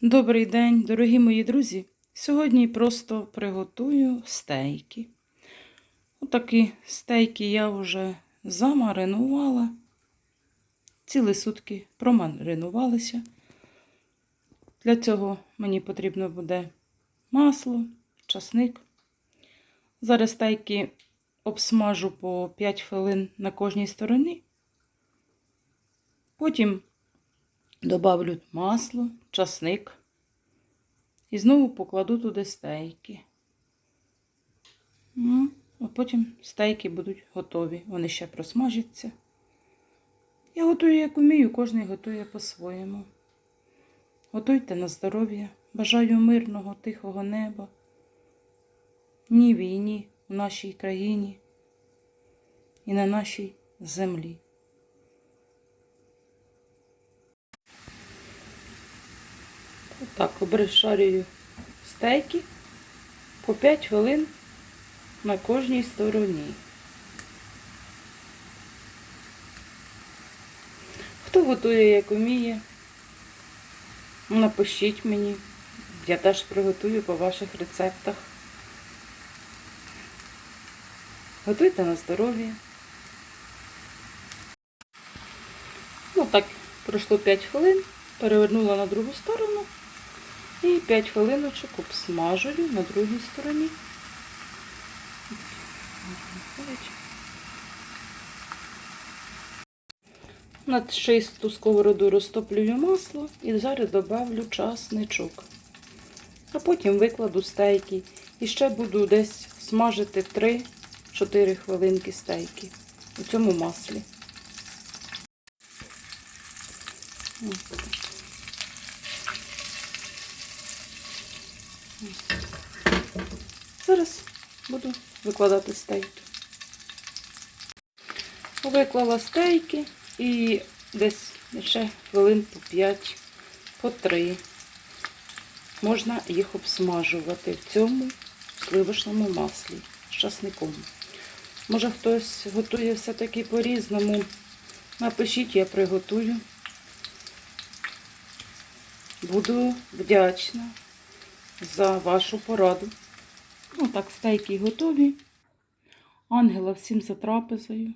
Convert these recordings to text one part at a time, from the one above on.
Добрий день, дорогі мої друзі. Сьогодні просто приготую стейки. Отакі стейки я вже замаринувала. Цілі сутки промаринувалися. Для цього мені потрібно буде масло, часник. Зараз стейки обсмажу по 5 хвилин на кожній стороні. Потім Добавлю масло, часник і знову покладу туди стейки. Ну, А потім стейки будуть готові. Вони ще просмажаться. Я готую, як умію, кожен готує по-своєму. Готуйте на здоров'я. Бажаю мирного, тихого неба. Ні війні в нашій країні і на нашій землі. Так, обрешарюю стейки по 5 хвилин на кожній стороні. Хто готує, як уміє, напишіть мені. Я теж приготую по ваших рецептах. Готуйте на здоров'я. Ну так, пройшло 5 хвилин, перевернула на другу сторону. І 5 хвилиночок обсмажую на другій стороні. На чисту сковороду розтоплюю масло і зараз добавлю часничок. А потім викладу стейки. І ще буду десь смажити 3-4 хвилинки стейки у цьому маслі. Ось так. Зараз буду викладати стейки. Виклала стейки і десь ще хвилин по 5, по 3. Можна їх обсмажувати в цьому сливочному маслі з часником. Може хтось готує все-таки по-різному. Напишіть, я приготую. Буду вдячна за вашу пораду. Ну, так, стейки готові. Ангела всім за трапезою.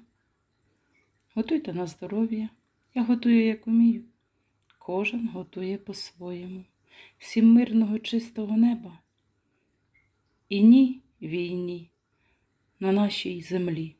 Готуйте на здоров'я. Я готую, як умію. Кожен готує по-своєму. Всім мирного, чистого неба. І ні війні на нашій землі.